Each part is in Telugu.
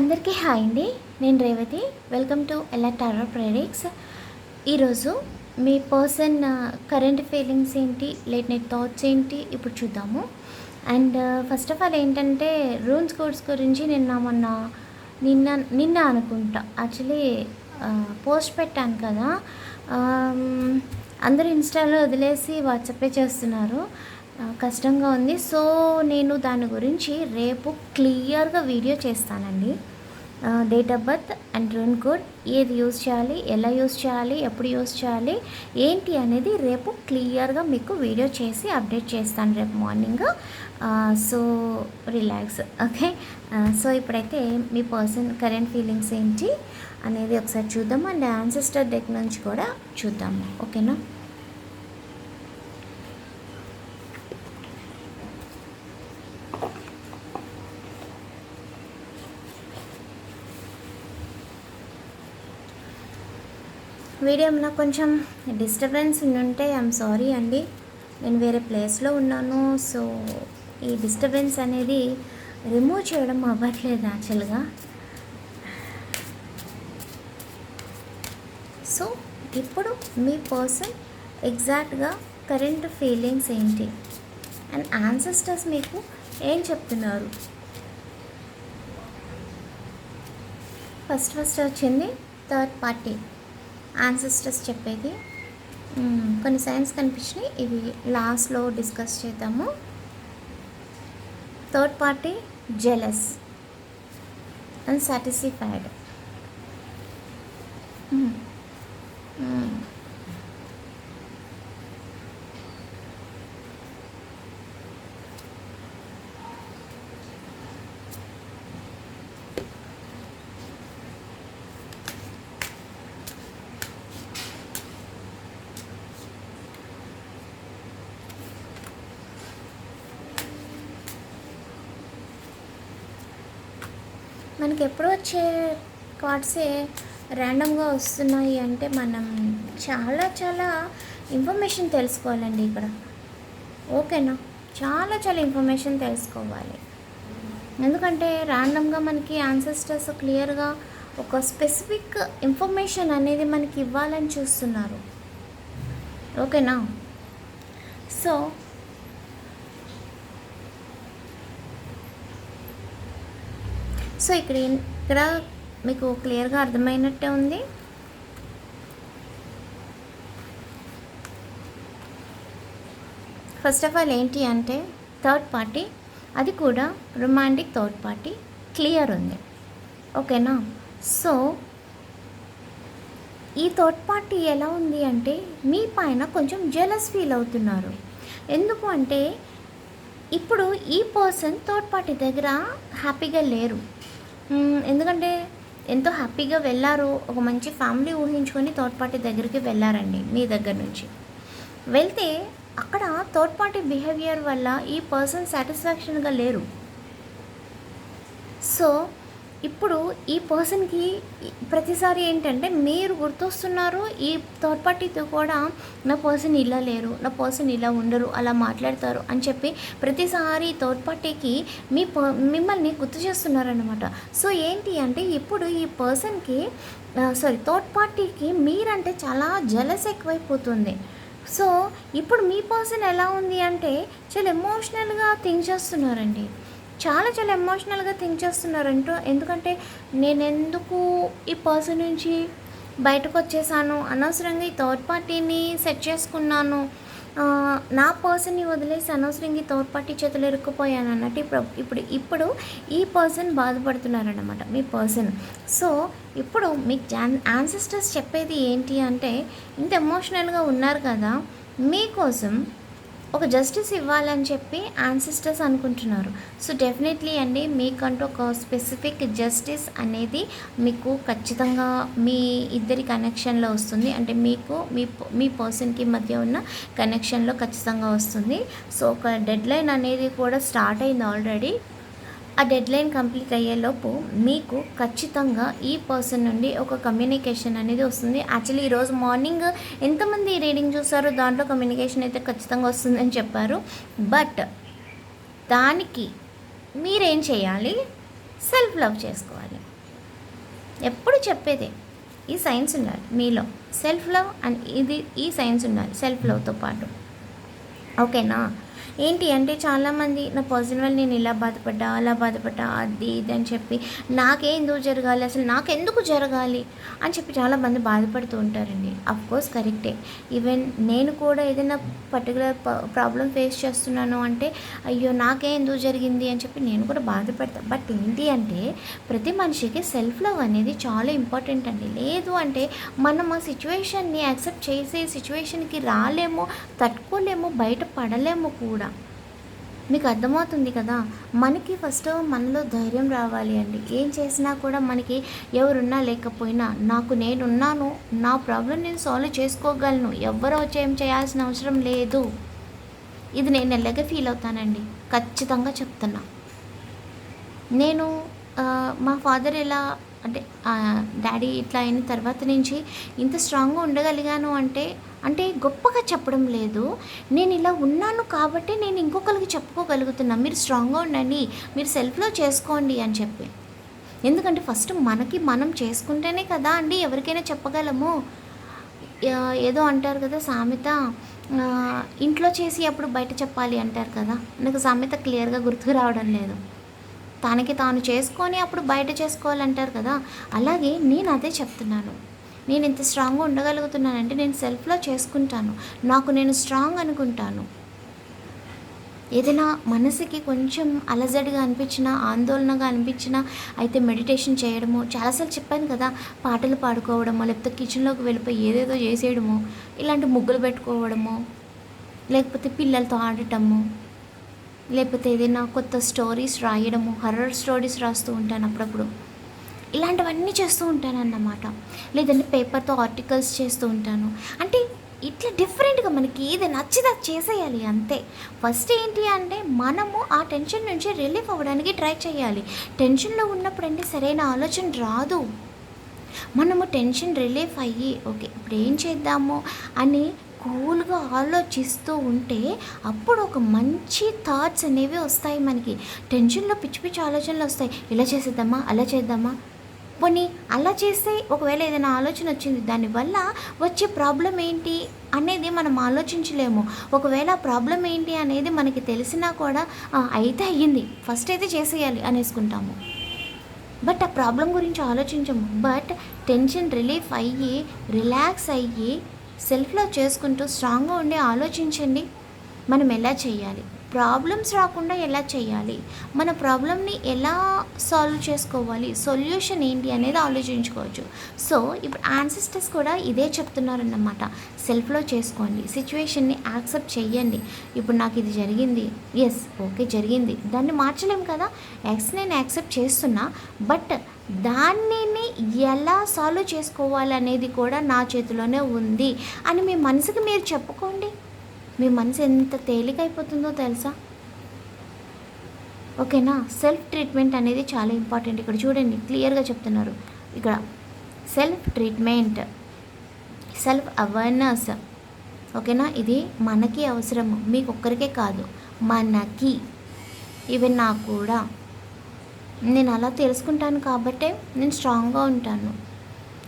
అందరికీ హాయ్ అండి. నేను రేవతి. వెల్కమ్ టు ఎలా టారో ప్రేడిక్స్ ఈరోజు మీ పర్సన్ కరెంట్ ఫీలింగ్స్ ఏంటి లేట్ నైట్ థాట్స్ ఏంటి ఇప్పుడు చూద్దాము. అండ్ ఫస్ట్ ఆఫ్ ఆల్ ఏంటంటే రూన్స్ కోడ్స్ గురించి నిన్న మొన్న నిన్న నిన్న అనుకుంటా. యాక్చువల్లీ పోస్ట్ పెట్టాను కదా. అందరూ ఇన్స్టాలో వదిలేసి వాట్సాపే చేస్తున్నారు. కష్టంగా ఉంది. సో నేను దాని గురించి రేపు క్లియర్గా వీడియో చేస్తానండి. Date of birth and rune code ఏది యూజ్ చేయాలి ఎలా యూజ్ చేయాలి ఎప్పుడు యూజ్ చేయాలి ఏంటి అనేది రేపు క్లియర్గా మీకు వీడియో చేసి అప్డేట్ చేస్తాను రేపు morning so relax okay so ఇప్పుడైతే మీ పర్సన్ కరెంట్ ఫీలింగ్స్ ఏంటి అనేది ఒకసారి చూద్దాం అండ్ యాన్సిస్టర్ డెక్ నుంచి కూడా చూద్దాము ఓకేనా వీడియోలో కొంచెం డిస్టర్బెన్స్ ఉంటే ఐఎమ్ సారీ అండి. నేను వేరే ప్లేస్లో ఉన్నాను సో ఈ డిస్టర్బెన్స్ అనేది రిమూవ్ చేయడం అవ్వట్లేదు యాక్చువల్గా సో ఇప్పుడు మీ పర్సన్ ఎగ్జాక్ట్గా కరెంట్ ఫీలింగ్స్ ఏంటి? అండ్ ఆన్సెస్టర్స్ మీకు ఏం చెప్తున్నారు? ఫస్ట్ ఫస్ట్ వచ్చింది థర్డ్ పార్టీ ఆన్సెస్టర్స్ చెప్పేది. కొన్ని సైన్స్ కనిపించినాయి. ఇవి లాస్ట్లో డిస్కస్ చేద్దాము. Third party jealous and satisfied మనకి ఎప్పుడు వచ్చే కార్డ్సే ర్యాండమ్గా వస్తున్నాయి అంటే మనం చాలా చాలా ఇన్ఫర్మేషన్ తెలుసుకోవాలండి ఇక్కడ. ఓకేనా? చాలా చాలా ఇన్ఫర్మేషన్ తెలుసుకోవాలి. ఎందుకంటే ర్యాండమ్గా మనకి ఆన్సెస్టర్స్ క్లియర్గా ఒక స్పెసిఫిక్ ఇన్ఫర్మేషన్ అనేది మనకి ఇవ్వాలని చూస్తున్నారు. ఓకేనా? సో సో ఇక్కడ ఇక్కడ మీకు క్లియర్గా అర్థమైనట్టే ఉంది. ఫస్ట్ ఆఫ్ ఆల్ ఏంటి అంటే థర్డ్ పార్టీ అది కూడా రొమాంటిక్ థర్డ్ పార్టీ క్లియర్ ఉంది. ఓకేనా సో ఈ థర్డ్ పార్టీ ఎలా ఉంది అంటే మీ పైన కొంచెం జెలస్ ఫీల్ అవుతున్నారు. ఎందుకు అంటే ఇప్పుడు ఈ పర్సన్ థర్డ్ పార్టీ దగ్గర హ్యాపీగా లేరు. ఎందుకంటే ఎంతో హ్యాపీగా వెళ్ళారు. ఒక మంచి ఫ్యామిలీ ఊహించుకొని థర్డ్ పార్టీ దగ్గరికి వెళ్ళారండి మీ దగ్గర నుంచి. వెళ్తే అక్కడ థర్డ్ పార్టీ బిహేవియర్ వల్ల ఈ పర్సన్ సాటిస్ఫాక్షన్గా లేరు. సో ఇప్పుడు ఈ పర్సన్కి ప్రతిసారి ఏంటంటే మీరు గుర్తొస్తున్నారు ఈ థర్డ్ పార్టీతో కూడా నా పర్సన్ ఇలా లేరు నా పర్సన్ ఇలా ఉండరు అలా మాట్లాడతారు అని చెప్పి ప్రతిసారి థర్డ్ పార్టీకి మీ ప మిమ్మల్ని గుర్తు చేస్తున్నారనమాట సో ఏంటి అంటే ఇప్పుడు ఈ పర్సన్కి సారీ థర్డ్ పార్టీకి మీరంటే చాలా జలస్ ఎక్కువైపోతుంది. సో ఇప్పుడు మీ పర్సన్ ఎలా ఉంది అంటే చాలా ఎమోషనల్గా థింక్ చేస్తున్నారండి. చాలా చాలా ఎమోషనల్గా థింక్ చేస్తున్నారంటూ. ఎందుకంటే నేను ఎందుకు ఈ పర్సన్ నుంచి బయటకు వచ్చేసాను అనవసరంగా ఈ థర్డ్ పార్టీని సెట్ చేసుకున్నాను. నా పర్సన్ని వదిలేసి అనవసరంగా ఈ థర్డ్ పార్టీ చేతులు ఇరుక్కుపోయాను అన్నట్టు ఇప్పుడు ఇప్పుడు ఇప్పుడు ఈ పర్సన్ బాధపడుతున్నారన్నమాట మీ పర్సన్ సో ఇప్పుడు మీకు ఆన్సెస్టర్స్ యాన్సిస్టర్స్ చెప్పేది ఏంటి అంటే ఇంత ఎమోషనల్గా ఉన్నారు కదా మీకోసం ఒక జస్టిస్ ఇవ్వాలని చెప్పి యాన్సిస్టర్స్ అనుకుంటున్నారు. సో డెఫినెట్లీ అండి మీకంటూ ఒక స్పెసిఫిక్ జస్టిస్ అనేది మీకు ఖచ్చితంగా మీ ఇద్దరి కనెక్షన్లో వస్తుంది. అంటే మీకు మీ మీ పర్సన్కి మధ్య ఉన్న కనెక్షన్లో ఖచ్చితంగా వస్తుంది. సో ఒక డెడ్ లైన్ అనేది కూడా స్టార్ట్ అయింది ఆల్రెడీ ఆ డెడ్లైన్ కంప్లీట్ అయ్యేలోపు మీకు ఖచ్చితంగా ఈ పర్సన్ నుండి ఒక కమ్యూనికేషన్ అనేది వస్తుంది. యాక్చువల్లీ ఈరోజు మార్నింగ్ ఎంతమంది రీడింగ్ చూసారో దాంట్లో కమ్యూనికేషన్ అయితే ఖచ్చితంగా వస్తుందని చెప్పారు. బట్ దానికి మీరేం చేయాలి? సెల్ఫ్ లవ్ చేసుకోవాలి. ఎప్పుడు చెప్పేదే? ఈ సైన్స్ ఉండాలి. మీలో సెల్ఫ్ లవ్ అండ్ ఇది ఈ సైన్స్ ఉండాలి. సెల్ఫ్ లవ్తో పాటు. ఓకేనా ఏంటి అంటే చాలామంది నా పర్సనల్ వల్ల నేను ఇలా బాధపడ్డా అలా బాధపడ్డా అది ఇది అని చెప్పి నాకే ఎందుకు జరగాలి? అసలు నాకెందుకు జరగాలి? అని చెప్పి చాలామంది బాధపడుతూ ఉంటారండి. కోర్స్ కరెక్టే ఈవెన్ నేను కూడా ఏదైనా పర్టికులర్ ప్రాబ్లం ఫేస్ చేస్తున్నాను అంటే అయ్యో నాకే ఎందుకు జరిగింది అని చెప్పి నేను కూడా బాధపడతాను బట్ ఏంటి అంటే ప్రతి మనిషికి సెల్ఫ్ లవ్ అనేది చాలా ఇంపార్టెంట్ అండి. లేదు అంటే మనం ఆ సిచ్యువేషన్ని యాక్సెప్ట్ చేసే సిచ్యువేషన్కి రాలేము తట్టుకోలేము బయట పడలేము కూడా. మీకు అర్థమవుతుంది కదా? మనకి ఫస్ట్ మనలో ధైర్యం రావాలి అండి. ఏం చేసినా కూడా మనకి ఎవరున్నా లేకపోయినా నాకు నేనున్నాను నా ప్రాబ్లం నేను సాల్వ్ చేసుకోగలను. ఎవరు వచ్చి ఏం చేయాల్సిన అవసరం లేదు. ఇది నేను ఎలాగే ఫీల్ అవుతానండి? ఖచ్చితంగా చెప్తున్నా. నేను మా ఫాదర్ ఎలా అంటే డాడీ ఇట్లా అయిన తర్వాత నుంచి ఇంత స్ట్రాంగ్గా ఉండగలిగాను అంటే అంటే గొప్పగా చెప్పడం లేదు. నేను ఇలా ఉన్నాను కాబట్టి నేను ఇంకొకరికి చెప్పుకోగలుగుతున్నా. మీరు స్ట్రాంగ్గా ఉండండి. మీరు సెల్ఫ్లో చేసుకోండి అని చెప్పి. ఎందుకంటే ఫస్ట్ మనకి మనం చేసుకుంటేనే కదా అండి ఎవరికైనా చెప్పగలము. ఏదో అంటారు కదా సామెత ఇంట్లో చేసి అప్పుడు బయట చెప్పాలి అంటారు కదా. నాకు సామెత క్లియర్గా గుర్తు రావడం లేదు. తనకి తాను చేసుకొని అప్పుడు బయట చేసుకోవాలంటారు కదా. అలాగే నేను అదే చెప్తున్నాను. నేను ఇంత స్ట్రాంగ్గా ఉండగలుగుతున్నానంటే నేను సెల్ఫ్లో చేసుకుంటాను. నాకు నేను స్ట్రాంగ్ అనుకుంటాను. ఏదైనా మనసుకి కొంచెం అలజడిగా అనిపించినా ఆందోళనగా అనిపించినా అయితే మెడిటేషన్ చేయడము చాలాసార్లు చెప్పాను కదా పాటలు పాడుకోవడమో లేకపోతే కిచెన్లోకి వెళ్ళిపోయి ఏదేదో చేసేయడము ఇలాంటి ముగ్గులు పెట్టుకోవడము లేకపోతే పిల్లలతో ఆడటము లేకపోతే ఏదైనా కొత్త స్టోరీస్ రాయడము హర్రర్ స్టోరీస్ రాస్తూ ఉంటాను అప్పుడప్పుడు. ఇలాంటివన్నీ చేస్తూ ఉంటాను అన్నమాట లేదంటే పేపర్తో ఆర్టికల్స్ చేస్తూ ఉంటాను. అంటే ఇట్లా డిఫరెంట్గా మనకి ఏది నచ్చితే అది చేసేయాలి అంతే. ఫస్ట్ ఏంటి అంటే మనము ఆ టెన్షన్ నుంచి రిలీఫ్ అవ్వడానికి ట్రై చేయాలి. టెన్షన్లో ఉన్నప్పుడు అంటే సరైన ఆలోచన రాదు. మనము టెన్షన్ రిలీఫ్ అయ్యి ఓకే ఇప్పుడు ఏం చేద్దాము అని కూల్గా ఆలోచిస్తూ ఉంటే అప్పుడు ఒక మంచి థాట్స్ అనేవి వస్తాయి మనకి. టెన్షన్లో పిచ్చి పిచ్చి ఆలోచనలు వస్తాయి. ఇలా చేసేద్దామా అలా చేద్దామా? పోనీ అలా చేస్తే ఒకవేళ ఏదైనా ఆలోచన వచ్చింది దానివల్ల వచ్చే ప్రాబ్లం ఏంటి అనేది మనం ఆలోచించలేము. ఒకవేళ ప్రాబ్లం ఏంటి అనేది మనకి తెలిసినా కూడా అయితే అయ్యింది. ఫస్ట్ అయితే చేసేయాలి అనేసుకుంటాము. బట్ ఆ ప్రాబ్లం గురించి ఆలోచించము. బట్ టెన్షన్ రిలీఫ్ అయ్యి రిలాక్స్ అయ్యి సెల్ఫ్లో చేసుకుంటూ స్ట్రాంగ్గా ఉండి ఆలోచించండి. మనం ఎలా చేయాలి? ప్రాబ్లమ్స్ రాకుండా ఎలా చేయాలి? మన ప్రాబ్లమ్ని ఎలా సాల్వ్ చేసుకోవాలి? సొల్యూషన్ ఏంటి అనేది ఆలోచించుకోవచ్చు. సో ఇప్పుడు యాన్సిస్టర్స్ కూడా ఇదే చెప్తున్నారన్నమాట. సెల్ఫ్లో చేసుకోండి. సిచ్యువేషన్ని యాక్సెప్ట్ చేయండి ఇప్పుడు నాకు ఇది జరిగింది. ఎస్ ఓకే జరిగింది. దాన్ని మార్చలేం కదా? ఎక్స్ నేను యాక్సెప్ట్ చేస్తున్నా. బట్ దాన్ని ఎలా సాల్వ్ చేసుకోవాలనేది కూడా నా చేతిలోనే ఉంది అని మీ మనసుకి మీరు చెప్పుకోండి. మీ మనసు ఎంత తేలికైపోతుందో తెలుసా? ఓకేనా? సెల్ఫ్ ట్రీట్మెంట్ అనేది చాలా ఇంపార్టెంట్. ఇక్కడ చూడండి క్లియర్గా చెప్తున్నారు. ఇక్కడ సెల్ఫ్ ట్రీట్మెంట్ సెల్ఫ్ అవేర్నెస్. ఓకేనా? ఇది మనకి అవసరము. మీకు ఒక్కరికే కాదు మనకి. ఈవెన్ నాకు కూడా. నేను అలా తెలుసుకుంటాను కాబట్టే నేను స్ట్రాంగ్గా ఉంటాను.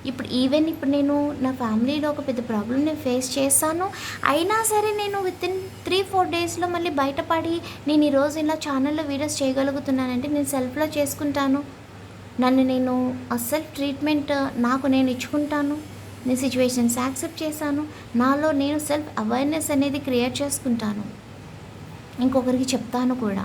ఇప్పుడు ఈవెన్ ఇప్పుడు నేను నా ఫ్యామిలీలో ఒక పెద్ద ప్రాబ్లం నేను ఫేస్ చేస్తాను అయినా సరే నేను విత్ ఇన్ త్రీ ఫోర్ డేస్లో మళ్ళీ బయటపడి నేను ఈరోజు ఇలా ఛానల్లో వీడియోస్ చేయగలుగుతున్నానంటే నేను సెల్ఫ్లో చేసుకుంటాను. నన్ను నేను ఆ ట్రీట్మెంట్ నాకు నేను ఇచ్చుకుంటాను. నేను సిచ్యువేషన్స్ యాక్సెప్ట్ చేశాను. నాలో నేను సెల్ఫ్ అవేర్నెస్ అనేది క్రియేట్ చేసుకుంటాను. ఇంకొకరికి చెప్తాను కూడా.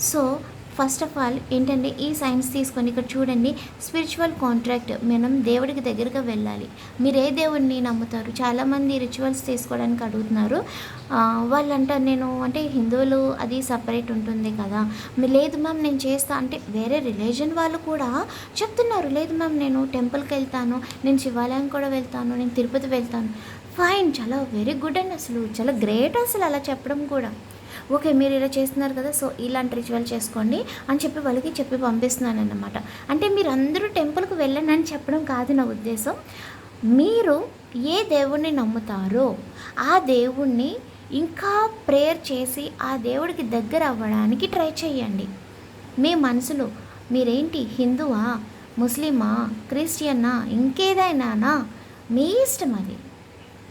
సో ఫస్ట్ ఆఫ్ ఆల్ ఏంటంటే ఈ సైన్స్ తీసుకొని ఇక్కడ చూడండి స్పిరిచువల్ కాంట్రాక్ట్ మనం దేవుడికి దగ్గరగా వెళ్ళాలి. మీరు ఏ దేవుడిని నమ్ముతారు? చాలామంది రిచువల్స్ తీసుకోవడానికి అడుగుతున్నారు. వాళ్ళు అంటారు నేను అంటే హిందువులు అది సపరేట్ ఉంటుంది కదా. లేదు మ్యామ్ నేను చేస్తా అంటే వేరే రిలీజన్ వాళ్ళు కూడా చెప్తున్నారు. లేదు మ్యామ్ నేను టెంపుల్కి వెళ్తాను నేను శివాలయం కూడా వెళ్తాను నేను తిరుపతి వెళ్తాను. ఫైన్ చాలా వెరీ గుడ్ అండి అసలు. చాలా గ్రేట్ అసలు అలా చెప్పడం కూడా. ఓకే మీరు ఇలా చేస్తున్నారు కదా సో ఇలాంటి రిచువల్ చేసుకోండి అని చెప్పి వాళ్ళకి చెప్పి పంపిస్తున్నాను అన్నమాట అంటే మీరు అందరూ టెంపుల్కి వెళ్ళండి అని చెప్పడం కాదు నా ఉద్దేశం. మీరు ఏ దేవుణ్ణి నమ్ముతారో ఆ దేవుణ్ణి ఇంకా ప్రేయర్ చేసి ఆ దేవుడికి దగ్గర అవ్వడానికి ట్రై చేయండి. మీ మనసులో మీరేంటి హిందువా ముస్లిమా క్రిస్టియన్నా ఇంకేదైనానా? మీ ఇష్టం అది.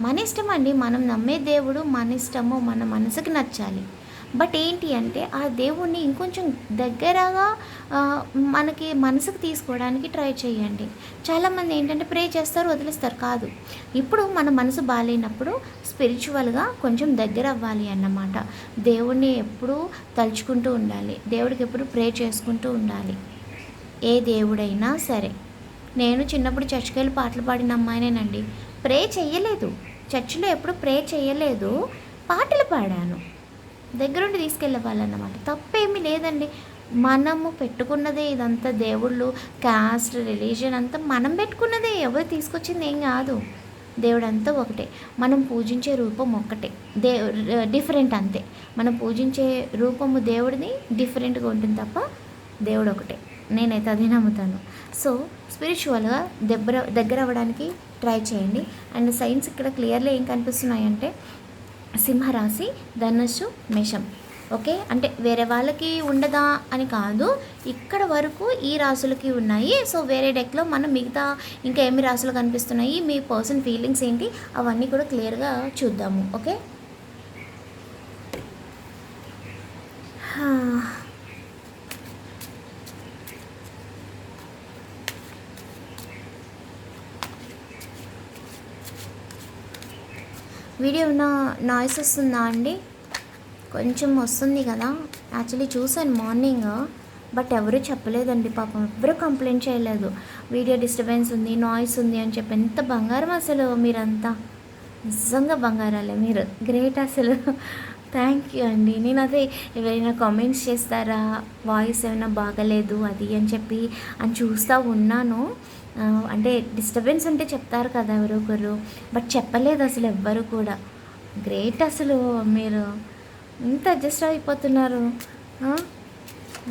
మన ఇష్టం అండి మనం నమ్మే దేవుడు మన ఇష్టము మన మనసుకి నచ్చాలి. బట్ ఏంటి అంటే ఆ దేవుణ్ణి ఇంకొంచెం దగ్గరగా మనకి మనసుకు తీసుకోవడానికి ట్రై చేయండి. చాలామంది ఏంటంటే ప్రే చేస్తారు వదిలేస్తారు. కాదు. ఇప్పుడు మన మనసు బాగాలేనప్పుడు స్పిరిచువల్గా కొంచెం దగ్గర అవ్వాలి అన్నమాట. దేవుణ్ణి ఎప్పుడూ తలుచుకుంటూ ఉండాలి. దేవుడికి ఎప్పుడు ప్రే చేసుకుంటూ ఉండాలి. ఏ దేవుడైనా సరే. నేను చిన్నప్పుడు చర్చికి వెళ్ళి పాటలు పాడిన అమ్మాయినేనండి. ప్రే చెయ్యలేదు. చర్చిలో ఎప్పుడు ప్రే చేయలేదు పాటలు పాడాను. దగ్గరుండి తీసుకెళ్ళేవాళ్ళన్నమాట. తప్పేమీ లేదండి. మనము పెట్టుకున్నదే ఇదంతా దేవుళ్ళు కాస్ట్ రిలీజియన్ అంతా మనం పెట్టుకున్నదే. ఎవరు తీసుకొచ్చింది ఏం కాదు. దేవుడు అంతా ఒకటే. మనం పూజించే రూపం ఒక్కటే. దే డిఫరెంట్ అంతే. మనం పూజించే రూపము దేవుడిని డిఫరెంట్గా ఉంటుంది తప్ప దేవుడు ఒకటే. నేనైతే అది నమ్ముతాను. సో స్పిరిచువల్గా దగ్గర దగ్గర అవ్వడానికి ట్రై చేయండి. అండ్ సైన్స్ ఇక్కడ క్లియర్లీ ఏం కనిపిస్తున్నాయంటే సింహరాశి ధనుస్సు మేషం. ఓకే? అంటే వేరే వాళ్ళకి ఉండదా అని కాదు. ఇక్కడ వరకు ఈ రాసులకి ఉన్నాయి. సో వేరే డెక్లో మనం మిగతా ఇంకా ఏమి రాసులు కనిపిస్తున్నాయి? మీ పర్సన్ ఫీలింగ్స్ ఏంటి? అవన్నీ కూడా క్లియర్గా చూద్దాము. ఓకే? వీడియో నా నాయిస్ వస్తుందా అండి? కొంచెం వస్తుంది కదా. యాక్చువల్లీ చూసాను మార్నింగ్ బట్ ఎవరు చెప్పలేదండి పాపం. ఎవరు కంప్లైంట్ చేయలేదు. వీడియో డిస్టర్బెన్స్ ఉంది నాయిస్ ఉంది అని చెప్పి. ఎంత బంగారం అసలు మీరంతా. నిజంగా బంగారాలే మీరు. గ్రేట్ అసలు. థ్యాంక్ యూ అండి. నేను అదే ఎవరైనా కామెంట్స్ చేస్తారా? వాయిస్ ఏమైనా బాగలేదు అది అని చెప్పి అని చూస్తూ ఉన్నాను. అంటే డిస్టర్బెన్స్ ఉంటే చెప్తారు కదా ఎవరో ఒకరు. బట్ చెప్పలేదు అసలు ఎవ్వరు కూడా. గ్రేట్ అసలు మీరు. ఇంత అడ్జస్ట్ అయిపోతున్నారు.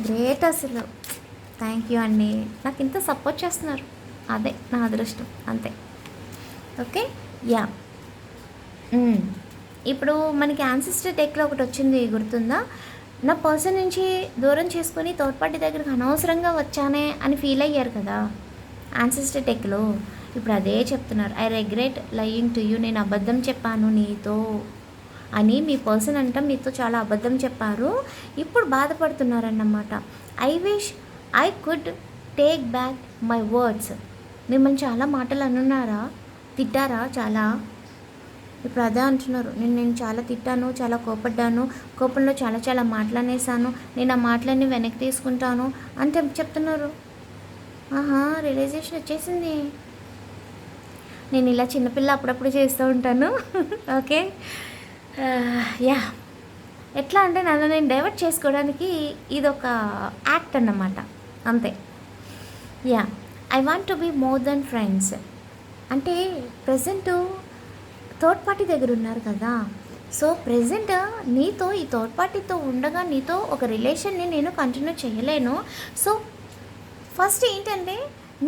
గ్రేట్ అసలు. థ్యాంక్ యూ అండి. నాకు ఇంత సపోర్ట్ చేస్తున్నారు. అదే నా అదృష్టం. అంతే. Okay yeah hmm. ఇప్పుడు మనకి యాన్సిస్టర్ టెక్లో ఒకటి వచ్చింది. గుర్తుందా? నా పర్సన్ నుంచి దూరం చేసుకొని తోడ్పాటి పార్టీ దగ్గరకు అనవసరంగా వచ్చానే అని ఫీల్ అయ్యారు కదా. యాన్సిస్టర్ టెక్లో ఇప్పుడు అదే చెప్తున్నారు. I regret lying to you నేను అబద్ధం చెప్పాను నీతో అని మీ పర్సన్ అంట మీతో చాలా అబద్ధం చెప్పారు. ఇప్పుడు బాధపడుతున్నారన్నమాట. I wish I could take back my words మిమ్మల్ని చాలా మాటలు అనున్నారా? తిట్టారా చాలా? ఇప్పుడు అదే అంటున్నారు. నేను నేను చాలా తిట్టాను చాలా కోపడ్డాను కోపంలో చాలా చాలా మాటలనేసాను నేను ఆ మాటలన్నీ వెనక్కి తీసుకుంటాను అని చెప్- చెప్తున్నారు. ఆహా రియలైజేషన్ వచ్చేసింది. నేను ఇలా చిన్నపిల్ల అప్పుడప్పుడు చేస్తూ ఉంటాను. ఓకే? యా. ఎట్లా అంటే నన్ను నేను డైవర్ట్ చేసుకోవడానికి ఇది ఒక యాక్ట్ అన్నమాట. అంతే. Yeah. I want to be more than friends అంటే ప్రజెంట్ థర్డ్ పార్టీ దగ్గర ఉన్నారు కదా. సో ప్రజెంట్ నీతో ఈ థర్డ్ పార్టీతో ఉండగా నీతో ఒక రిలేషన్ని నేను కంటిన్యూ చేయలేను. సో ఫస్ట్ ఏంటంటే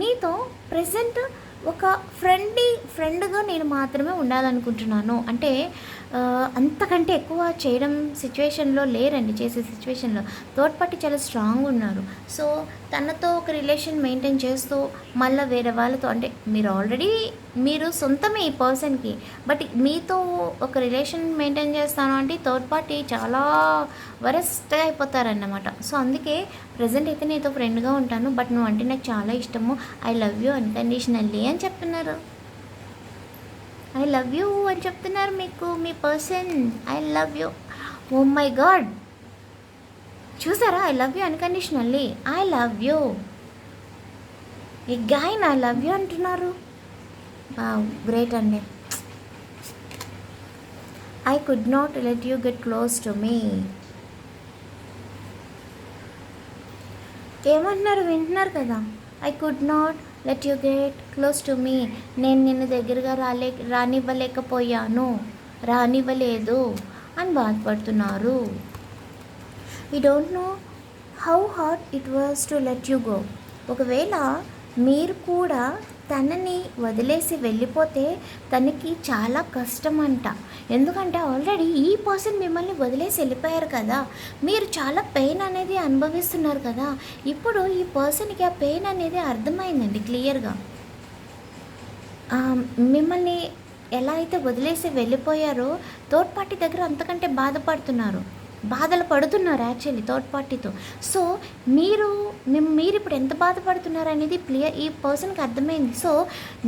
నీతో ప్రజెంట్ ఒక ఫ్రెండ్లీ ఫ్రెండ్గా నేను మాత్రమే ఉండాలనుకుంటున్నాను. అంటే అంతకంటే ఎక్కువ చేయడం సిచ్యువేషన్లో లేరండి చేసే సిచ్యువేషన్లో. థర్డ్ పార్టీ చాలా స్ట్రాంగ్ ఉన్నారు. సో తనతో ఒక రిలేషన్ మెయింటైన్ చేస్తూ మళ్ళీ వేరే వాళ్ళతో అంటే మీరు ఆల్రెడీ మీరు సొంతమే ఈ పర్సన్కి బట్ మీతో ఒక రిలేషన్ మెయింటైన్ చేస్తాను అంటే థర్డ్ పార్టీ చాలా వరస్ట్గా అయిపోతారన్నమాట. సో అందుకే ప్రజెంట్ అయితే నీతో ఫ్రెండ్గా ఉంటాను బట్ నువ్వు అంటే నాకు చాలా ఇష్టము. ఐ లవ్ యూ అన్కండిషనల్లీ అని చెప్తున్నారు ఐ లవ్ యూ అని చెప్తున్నారు మీకు మీ person I love you oh my god చూసారా? I love you unconditionally I love you again I love you అంటున్నారు. గ్రేట్ అండి. I could not let you get close to me ఏమంటున్నారు? వింటున్నారు కదా? I could not let you get close to me నేను నిన్ను దగ్గరగా రాలే రానివ్వలేకపోయాను. రానివ్వలేదు అని బాధపడుతున్నారు. ఈ don't know how hard it was to let you go ఒకవేళ మీరు కూడా తనని వదిలేసి వెళ్ళిపోతే తనకి చాలా కష్టం అంట ఎందుకంటే ఆల్రెడీ ఈ పర్సన్ మిమ్మల్ని వదిలేసి వెళ్ళిపోయారు కదా. మీరు చాలా పెయిన్ అనేది అనుభవిస్తున్నారు కదా. ఇప్పుడు ఈ పర్సన్కి ఆ పెయిన్ అనేది అర్థమైందండి క్లియర్గా. మిమ్మల్ని ఎలా అయితే వదిలేసి వెళ్ళిపోయారో తోడ్పాటి దగ్గర అంతకంటే బాధపడుతున్నారు. బాధలు పడుతున్నారు యాక్చువల్లీ థర్డ్ పార్టీతో సో మీరు మీరు ఇప్పుడు ఎంత బాధపడుతున్నారు అనేది క్లియర్ ఈ పర్సన్కి అర్థమైంది. సో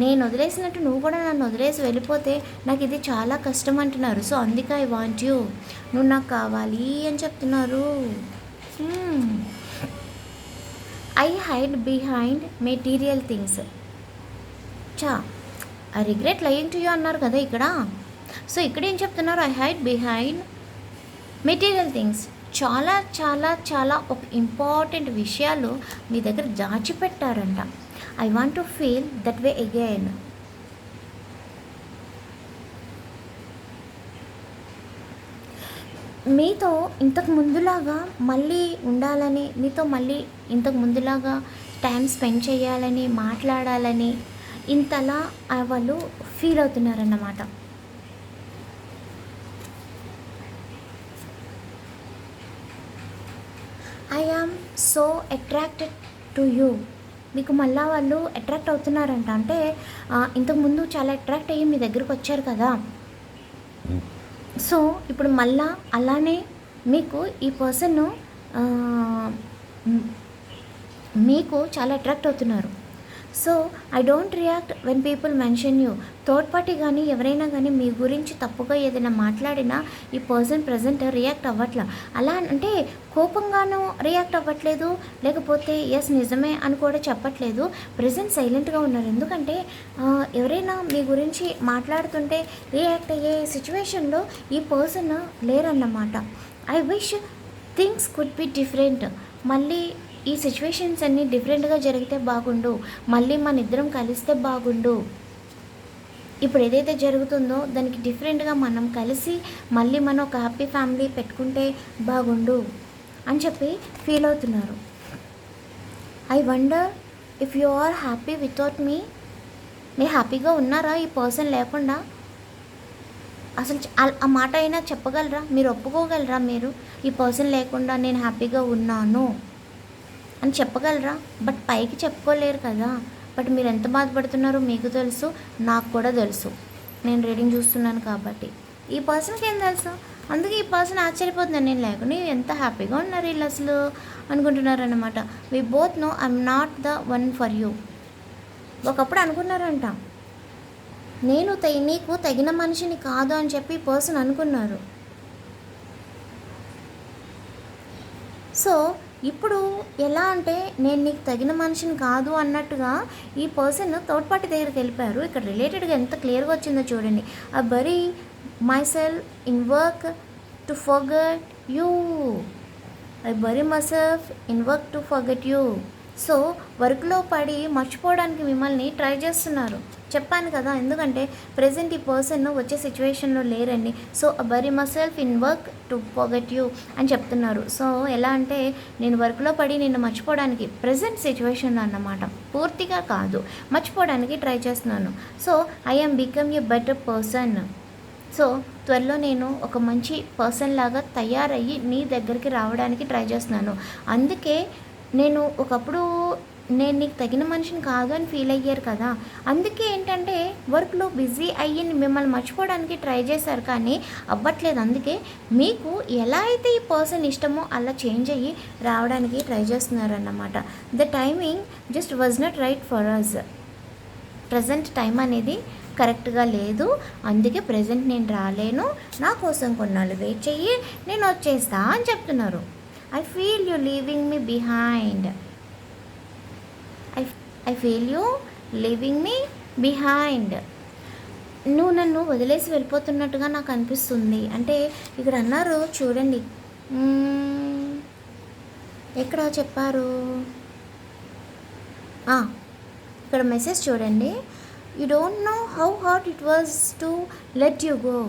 నేను వదిలేసినట్టు నువ్వు కూడా నన్ను వదిలేసి వెళ్ళిపోతే నాకు ఇది చాలా కష్టం అంటున్నారు. సో అందుకే ఐ వాంట్ యూ నువ్వు నాకు కావాలి అని చెప్తున్నారు. I hide behind material things చా I regret lying to you అన్నారు కదా ఇక్కడ. సో ఇక్కడ ఏం చెప్తున్నారు? I hide behind material things చాలా చాలా చాలా ఒక ఇంపార్టెంట్ విషయాలు మీ దగ్గర దాచిపెట్టారంట. I want to feel that way again మీతో ఇంతకు ముందులాగా మళ్ళీ ఉండాలని మీతో మళ్ళీ ఇంతకు ముందులాగా టైం స్పెండ్ చేయాలని మాట్లాడాలని ఇంతలా వాళ్ళు feel అవుతున్నారన్నమాట. I am so attracted to you మీకు మళ్ళా వాళ్ళు అట్రాక్ట్ అవుతున్నారంట. అంటే ఇంతకుముందు చాలా అట్రాక్ట్ అయ్యి మీ దగ్గరకు వచ్చారు కదా. సో ఇప్పుడు మళ్ళా అలానే మీకు ఈ పర్సన్ మీకు చాలా అట్రాక్ట్ అవుతున్నారు. So I don't react when people mention you third party కానీ ఎవరైనా కానీ మీ గురించి తప్పుగా ఏదైనా మాట్లాడినా ఈ పర్సన్ ప్రజెంట్ రియాక్ట్ అవ్వట్లా. అలా అంటే కోపంగానూ రియాక్ట్ అవ్వట్లేదు లేకపోతే ఎస్ నిజమే అని కూడా చెప్పట్లేదు. ప్రజెంట్ సైలెంట్గా ఉన్నారు. ఎందుకంటే ఎవరైనా మీ గురించి మాట్లాడుతుంటే రియాక్ట్ అయ్యే సిచ్యువేషన్లో ఈ person లేరన్నమాట. I wish things could be different మళ్ళీ ఈ సిచ్యువేషన్స్ అన్నీ డిఫరెంట్గా జరిగితే బాగుండు. మళ్ళీ మన ఇద్దరం కలిస్తే బాగుండు. ఇప్పుడు ఏదైతే జరుగుతుందో దానికి డిఫరెంట్గా మనం కలిసి మళ్ళీ మనం ఒక హ్యాపీ ఫ్యామిలీ పెట్టుకుంటే బాగుండు అని చెప్పి ఫీల్ అవుతున్నారు. I wonder if you are happy without me మీరు హ్యాపీగా ఉన్నారా? ఈ పర్సన్ లేకుండా? అసలు ఆ మాట అయినా చెప్పగలరా? మీరు ఒప్పుకోగలరా మీరు? ఈ పర్సన్ లేకుండా నేను హ్యాపీగా ఉన్నాను. అని చెప్పగలరా? బట్ పైకి చెప్పుకోలేరు కదా. బట్ మీరు ఎంత బాధపడుతున్నారో మీకు తెలుసు నాకు కూడా తెలుసు. నేను రీడింగ్ చూస్తున్నాను కాబట్టి. ఈ పర్సన్కి ఏం తెలుసు? అందుకే ఈ పర్సన్ ఆశ్చర్యపోతుంది నేను లేకుండా ఎంత హ్యాపీగా ఉన్నారు వీళ్ళు అసలు? అనుకుంటున్నారు అనమాట we both know I'm not the one for you ఒకప్పుడు అనుకున్నారంట. నేను నీకు తగిన మనిషిని కాదు అని చెప్పి పర్సన్ అనుకున్నారు. సో ఇప్పుడు ఎలా అంటే నేను నీకు తగిన మనిషిని కాదు అన్నట్టుగా ఈ పర్సన్ థర్డ్ పార్టీ దగ్గరికి వెళ్ళిపోయారు. ఇక్కడ రిలేటెడ్గా ఎంత క్లియర్గా వచ్చిందో చూడండి. I bury myself in work to forget you. I bury myself in work to forget you. So వర్క్లో పడి మర్చిపోవడానికి మిమ్మల్ని ట్రై చేస్తున్నారు. చెప్పాను కదా ఎందుకంటే ప్రజెంట్ ఈ పర్సన్ వచ్చే సిచ్యువేషన్లో లేరండి. So bury myself in work to forget you అని చెప్తున్నారు. సో ఎలా అంటే నేను వర్క్లో పడి నిన్ను మర్చిపోవడానికి ప్రజెంట్ సిచ్యువేషన్లో అన్నమాట. పూర్తిగా కాదు. మర్చిపోవడానికి ట్రై చేస్తున్నాను. So I become a better person so త్వరలో నేను ఒక మంచి పర్సన్ లాగా తయారయ్యి నీ దగ్గరికి రావడానికి ట్రై చేస్తున్నాను. అందుకే నేను ఒకప్పుడు నేను నీకు తగిన మనిషిని కాదు అని ఫీల్ అయ్యారు కదా. అందుకే ఏంటంటే వర్క్లో బిజీ అయ్యి మిమ్మల్ని మర్చిపోవడానికి ట్రై చేశారు కానీ అవ్వట్లేదు. అందుకే మీకు ఎలా అయితే ఈ పర్సన్ ఇష్టమో అలా చేంజ్ అయ్యి రావడానికి ట్రై చేస్తున్నారు అన్నమాట the timing just was not right for us present time అనేది కరెక్ట్గా లేదు. అందుకే ప్రజెంట్ నేను రాలేను. నా కోసం కొన్నాళ్ళు వెయిట్ చెయ్యి. నేను వచ్చేస్తా అని చెప్తున్నారు. I feel you leaving me behind I feel you leaving me behind నువ్వు నన్ను వదిలేసి వెళ్ళిపోతున్నట్టుగా నాకు అనిపిస్తుంది. అంటే ఇక్కడ అన్నారు చూడండి. ఎక్కడ చెప్పారు. ఇక్కడ మెసేజ్ చూడండి. You don't know how hard it was to let you go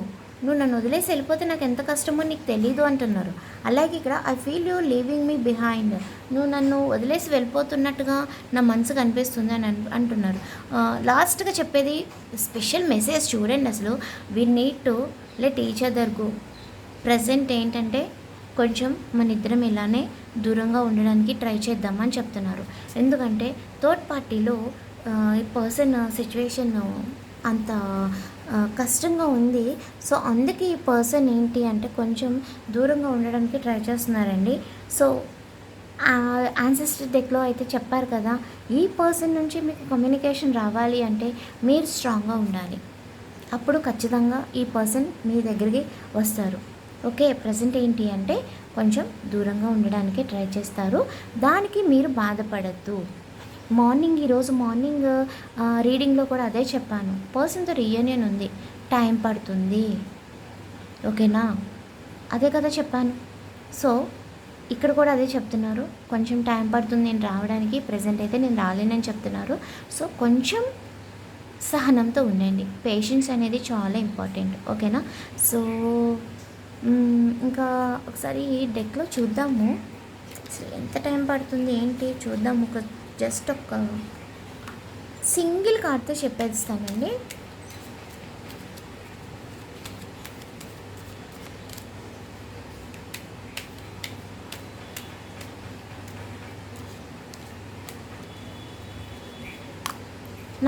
నువ్వు నన్ను వదిలేసి వెళ్ళిపోతే నాకు ఎంత కష్టమో నీకు తెలీదు అంటున్నారు. అలాగే ఇక్కడ I feel you leaving me behind నువ్వు నన్ను వదిలేసి వెళ్ళిపోతున్నట్టుగా నా మనసు కనిపిస్తుంది అని అంటున్నారు. లాస్ట్గా చెప్పేది స్పెషల్ మెసేజ్ చూడండి అసలు. We need to let each other go present ఏంటంటే కొంచెం మన ఇద్దరం ఇలానే దూరంగా ఉండడానికి ట్రై చేద్దామని చెప్తున్నారు. ఎందుకంటే థర్డ్ పార్టీలో ఈ పర్సన్ సిచ్యువేషన్ అంత కష్టంగా ఉంది. సో అందుకే ఈ పర్సన్ ఏంటి అంటే కొంచెం దూరంగా ఉండడానికి ట్రై చేస్తున్నారండి. సో యాన్సెస్టర్ డెక్లో అయితే చెప్పారు కదా ఈ పర్సన్ నుంచి మీకు కమ్యూనికేషన్ రావాలి అంటే మీరు స్ట్రాంగ్గా ఉండాలి. అప్పుడు ఖచ్చితంగా ఈ పర్సన్ మీ దగ్గరికి వస్తారు. ఓకే ప్రజెంట్ ఏంటి అంటే కొంచెం దూరంగా ఉండడానికి ట్రై చేస్తారు. దానికి మీరు బాధపడద్దు. మార్నింగ్ ఈరోజు మార్నింగ్ రీడింగ్లో కూడా అదే చెప్పాను. పర్సన్తో రీయూనియన్ ఉంది. టైం పడుతుంది. ఓకేనా? అదే కదా చెప్పాను. సో ఇక్కడ కూడా అదే చెప్తున్నారు. కొంచెం టైం పడుతుంది నేను రావడానికి ప్రజెంట్ అయితే నేను రాలేనని చెప్తున్నారు. సో కొంచెం సహనంతో ఉండండి. పేషెన్స్ అనేది చాలా ఇంపార్టెంట్. ఓకేనా? సో ఇంకా ఒకసారి డెక్లో చూద్దాము. అసలు ఎంత టైం పడుతుంది ఏంటి? చూద్దాము. ఒక జస్ట్ ఒక సింగిల్ కార్డ్తో చెప్పేస్తానండి.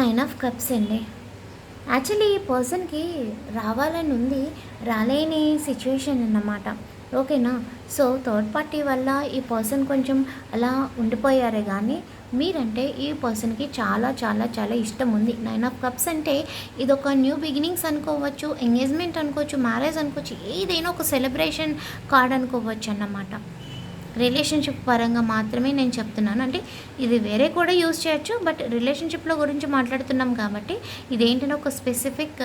నైన్ ఆఫ్ కప్స్ అండి. యాక్చువల్లీ ఈ పర్సన్కి రావాలని ఉంది రాలేని సిచ్యువేషన్ అన్నమాట. ఓకేనా సో థర్డ్ పార్టీ వల్ల ఈ పర్సన్ కొంచెం అలా ఉండిపోయారే కానీ మీరంటే ఈ పర్సన్కి చాలా చాలా చాలా ఇష్టం ఉంది నైన్ ఆఫ్ కప్స్ అంటే ఇదొక న్యూ బిగినింగ్స్ అనుకోవచ్చు ఎంగేజ్మెంట్ అనుకోవచ్చు మ్యారేజ్ అనుకోవచ్చు ఏదైనా ఒక సెలబ్రేషన్ కార్డ్ అనుకోవచ్చు అన్నమాట రిలేషన్షిప్ పరంగా మాత్రమే నేను చెప్తున్నాను. అంటే ఇది వేరే కూడా యూజ్ చేయొచ్చు బట్ రిలేషన్షిప్లో గురించి మాట్లాడుతున్నాం కాబట్టి ఇదేంటంటే ఒక స్పెసిఫిక్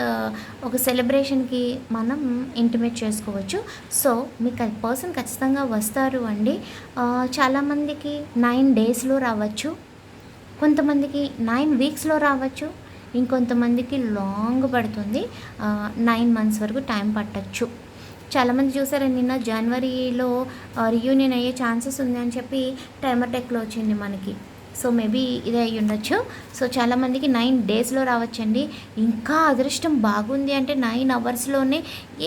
ఒక సెలబ్రేషన్కి మనం ఇంటిమేట్ చేసుకోవచ్చు. సో మీకు పర్సన్ ఖచ్చితంగా వస్తారు అండి. చాలామందికి నైన్ డేస్లో రావచ్చు కొంతమందికి నైన్ వీక్స్లో రావచ్చు ఇంకొంతమందికి లాంగ్ పడుతుంది. నైన్ మంత్స్ వరకు టైం పట్టచ్చు. చాలామంది చూసారా నిన్న జనవరిలో రియూనియన్ అయ్యే ఛాన్సెస్ ఉంది అని చెప్పి టైమర్ టెక్లో వచ్చింది మనకి. సో మేబీ ఇదే అయ్యి ఉండొచ్చు. సో చాలామందికి నైన్ డేస్లో రావచ్చండి. ఇంకా అదృష్టం బాగుంది అంటే నైన్ అవర్స్లోనే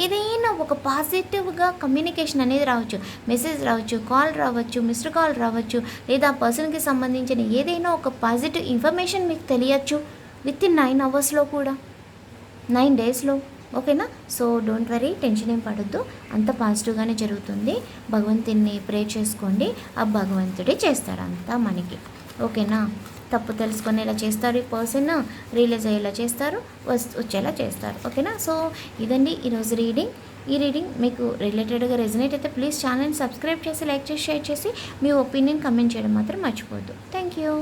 ఏదైనా ఒక పాజిటివ్గా కమ్యూనికేషన్ అనేది రావచ్చు. మెసేజ్ రావచ్చు కాల్ రావచ్చు మిస్డ్ కాల్ రావచ్చు లేదా ఆ పర్సన్కి సంబంధించిన ఏదైనా ఒక పాజిటివ్ ఇన్ఫర్మేషన్ మీకు తెలియచ్చు. విత్ ఇన్ నైన్ అవర్స్లో కూడా. నైన్ డేస్లో ఓకేనా? సో డోంట్ వరీ టెన్షన్ ఏం పడద్దు. అంత పాజిటివ్గానే జరుగుతుంది. భగవంతుని ప్రే చేసుకోండి. ఆ భగవంతుడే చేస్తారు అంతా మనకి. ఓకేనా? తప్పు తెలుసుకొని చేస్తారు ఈ పర్సన్ రియలైజ్ అయ్యేలా చేస్తారు. వస్తు వచ్చేలా చేస్తారు. ఓకేనా? సో ఇదండి ఈరోజు రీడింగ్ ఈ రీడింగ్ మీకు రిలేటెడ్గా రెజనేట్ అయితే ప్లీజ్ ఛానల్ని సబ్స్క్రైబ్ చేసి లైక్ చేసి షేర్ చేసి మీ ఒపీనియన్ కమెంట్ చేయడం మాత్రం మర్చిపోవద్దు. Thank you